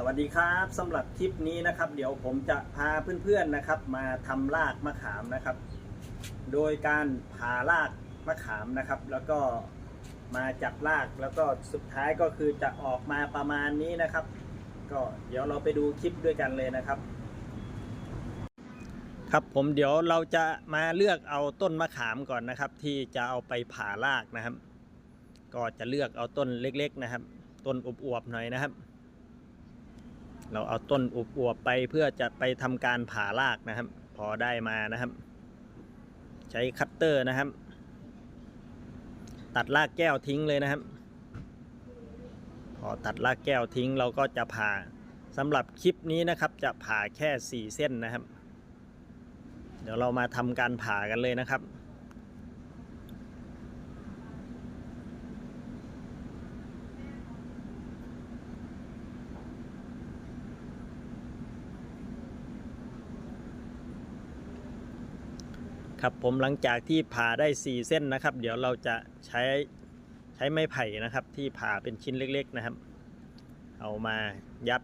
สวัสดีครับสำหรับคลิปนี้นะครับ เดี๋ยวผมจะพาเพื่อนๆนะครับ มาทำรากมะขามนะครับ โดยการผ่ารากมะขามนะครับ แล้วก็มาจัดรากแล้วก็สุดท้ายก็คือจะออกมาประมาณนี้นะครับ ก็เดี๋ยวเราไปดูคลิปด้วยกันเลยนะครับ ครับผมเดี๋ยวเราจะมาเลือกเอาต้นมะขามก่อนนะครับ ที่จะเอาไปผ่ารากนะครับ ก็จะเลือกเอาต้นเล็ก ๆนะครับ ต้นอวบๆหน่อยนะครับ เราเอาต้นอวบๆไปเพื่อจะไปทำการผ่ารากนะครับ พอได้มานะครับ ใช้คัตเตอร์นะครับ ตัดรากแก้วทิ้งเลยนะครับ พอตัดรากแก้วทิ้งเราก็จะผ่าสำหรับคลิปนี้นะครับ จะผ่าแค่ 4 เส้นนะครับ เดี๋ยวเรามาทำการผ่ากันเลยนะครับ ครับผมหลังจากที่ผ่าได้ 4 เส้นนะครับ เดี๋ยวเราจะใช้ใช้ไม้ไผ่นะครับ ที่ผ่าเป็นชิ้นเล็ก ๆนะครับ เอามายัด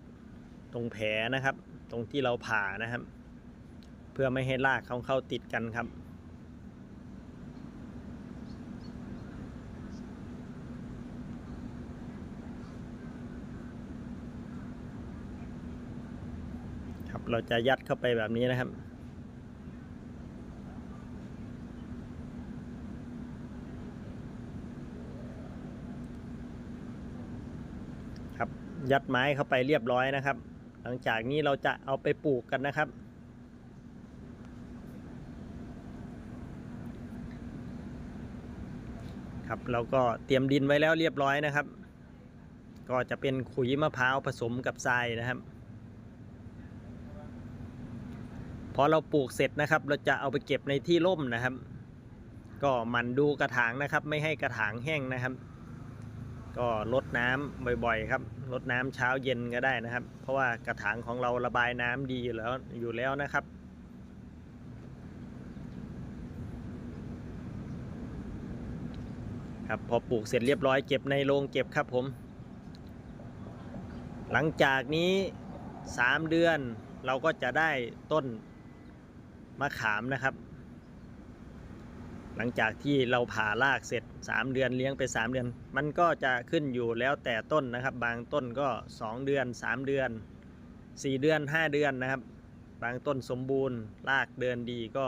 ตรงแผลนะครับ ตรงที่เราผ่านะครับ เพื่อไม่ให้รากเขาเข้าติดกันครับครับ เราจะยัดเข้าไปแบบนี้นะครับ ครับ ยัดไม้เข้าไปเรียบร้อยนะครับ หลังจากนี้เราจะเอาไปปลูกกันนะครับ ครับเราก็เตรียมดินไว้แล้วเรียบร้อยนะครับ ก็จะเป็นขุยมะพร้าวผสมกับทรายนะครับพอเราปลูกเสร็จนะครับ เราจะเอาไปเก็บในที่ร่มนะครับ ก็หมันดูกระถางนะครับ ไม่ให้กระถางแห้งนะครับ ก็ลดน้ำบ่อยๆครับลดน้ำเช้าเย็นก็ได้นะครับ เพราะว่ากระถางของเราระบายน้ำดีอยู่แล้วอยู่แล้วนะครับ ครับพอปลูกเสร็จเรียบร้อยเก็บในโรงเก็บครับผม หลังจากนี้ 3 เดือนเราก็จะได้ต้นมะขามนะครับ หลังจากที่เราผ่ารากเสร็จ 3 เดือนเลี้ยงไป 3 เดือน มันก็จะขึ้นอยู่แล้วแต่ต้นนะครับ บางต้นก็ 2 เดือน 3 เดือน 4 เดือน 5 เดือนนะครับ บางต้นสมบูรณ์รากเดินดีก็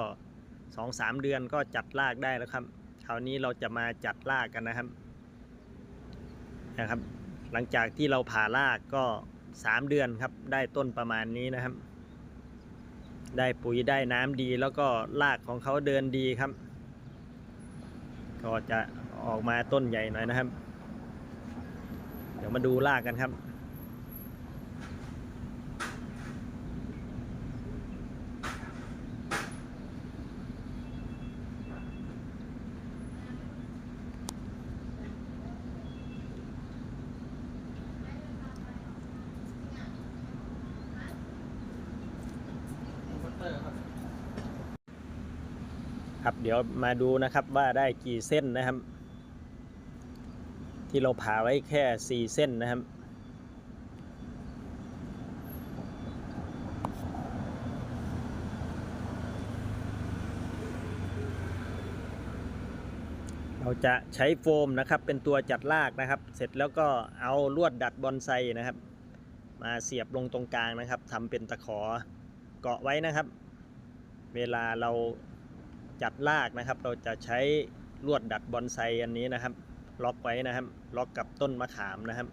2-3 เดือนก็จัดรากได้แล้วครับคราวนี้เราจะมาจัดรากกันนะครับนะครับ หลังจากที่เราผ่ารากก็ 3 เดือนครับได้ต้นประมาณนี้นะครับ ได้ปุ๋ยได้น้ำดีแล้วก็รากของเขาเดินดีครับ ก็จะออกมาต้นใหญ่หน่อยนะครับ เดี๋ยวมาดูรากกันครับ ครับ เดี๋ยวมาดูนะครับว่าได้กี่เส้นนะครับ ที่เราผ่าไว้แค่ 4 เส้นนะครับเราจะใช้โฟมนะครับเป็นตัวจัดรากนะครับ เสร็จแล้วก็เอาลวดดัดบอนไซนะครับ มาเสียบลงตรงกลางนะครับทำเป็นตะขอเกาะไว้นะครับ เวลาเรา จัดลากนะครับ เราจะใช้ลวดดัดบอนไซอันนี้นะครับ ล็อกไว้นะครับ ล็อกกับต้นมะขามนะครับ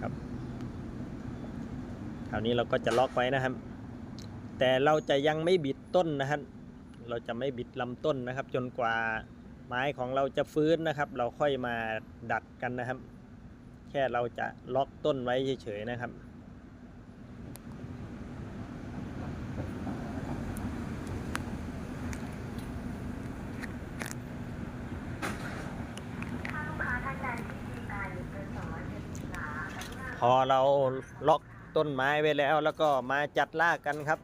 ครับคราวนี้เราก็จะล็อกไว้นะครับ แต่เราจะยังไม่บิดต้นนะครับ เราจะไม่บิดลำต้นนะครับ จนกว่าไม้ของเราจะฟื้นนะครับ เราค่อยมาดัดกันนะครับ แค่เราจะล็อกต้นไว้เฉยๆนะครับ ถ้าลูกค้าท่านใดที่มีอายุเกิน270หลากรุณา พ อเราล็อกต้นไม้ไว้แล้ว แล้วก็มาจัดลากกันครับ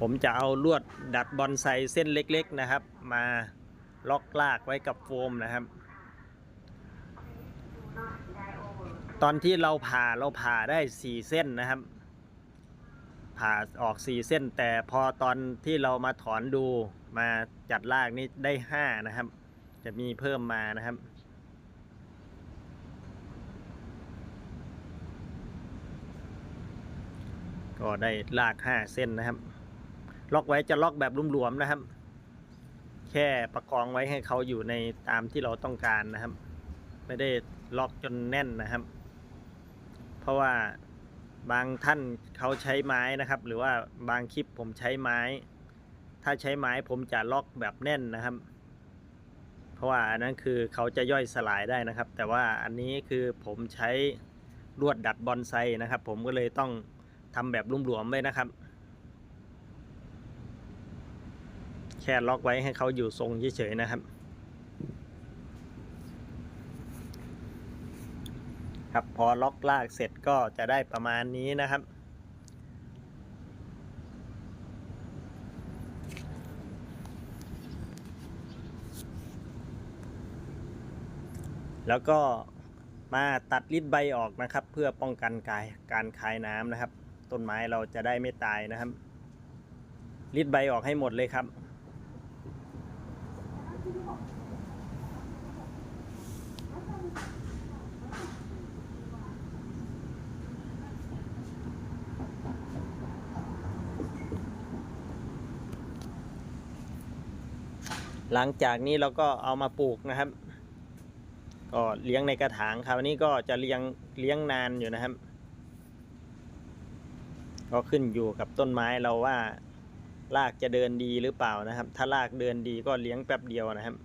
ผมจะเอาลวดดัดบอนไซเส้นเล็ก ๆนะครับ มาล็อกลากไว้กับโฟมนะครับ ตอนที่เราผ่าเราผ่าได้สี่เส้นนะครับ ผ่าออกสี่เส้น แต่พอตอนที่เรามาถอนดูมาจัดลากนี่ได้ห้านะครับ จะมีเพิ่มมานะครับ ก็ได้ลากห้าเส้นนะครับ ล็อกไว้จะล็อกแบบหลวมๆนะครับ แค่ประคองไว้ให้เขาอยู่ในตามที่เราต้องการนะครับ ไม่ได้ล็อกจนแน่นนะครับ เพราะว่าบางท่านเขาใช้ไม้นะครับ หรือว่าบางคลิปผมใช้ไม้ ถ้าใช้ไม้ผมจะล็อกแบบแน่นนะครับ เพราะว่าอันนั้นคือเขาจะย่อยสลายได้นะครับ แต่ว่าอันนี้คือผมใช้ลวดดัดบอนไซนะครับ ผมก็เลยต้อง ทำแบบหลวมๆไว้นะครับ แค่ล็อกไว้ให้เขาอยู่ทรงเฉยๆนะครับ ครับพอล็อกลากเสร็จก็จะได้ประมาณนี้นะครับแล้วก็มาตัดริดใบออกนะครับ เพื่อป้องกันกายการคายน้ำนะครับ ต้นไม้เราจะได้ไม่ตายนะครับริดใบออกให้หมดเลยครับหลังจากนี้เราก็เอามาปลูกนะครับ ก็เลี้ยงในกระถางครับอันนี้ก็จะเลี้ยงเลี้ยงนานอยู่นะครับ ก็ขึ้นอยู่กับต้นไม้เราว่ารากจะเดินดีหรือเปล่านะครับ ถ้ารากเดินดีก็เลี้ยงแป๊บเดียวนะครับ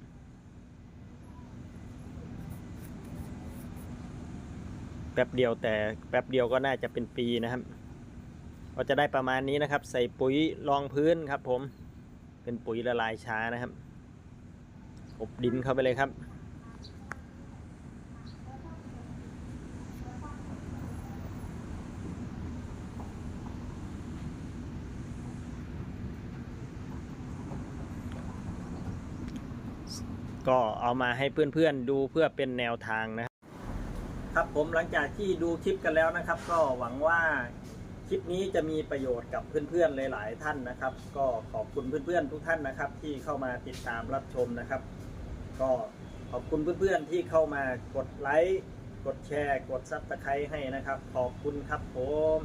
แป๊บเดียวแต่แป๊บเดียวก็น่าจะเป็นปีนะครับ ก็จะได้ประมาณนี้นะครับ ใส่ปุ๋ยรองพื้นครับผม เป็นปุ๋ยละลายช้านะครับอบดินเข้าไปเลยครับ ก็เอามาให้เพื่อนๆดูเพื่อเป็นแนวทางนะครับครับผมหลังจากที่ดูคลิปกันแล้วนะครับ ก็หวังว่าคลิปนี้จะมีประโยชน์กับเพื่อนๆหลาย ๆ ท่านนะครับ ก็ขอบคุณเพื่อนๆทุกท่านนะครับ ที่เข้ามาติดตามรับชมนะครับ ก็ขอบคุณเพื่อนๆที่เข้ามากดไลค์กดแชร์ กดซับสไครต์ให้นะครับ ขอบคุณครับผม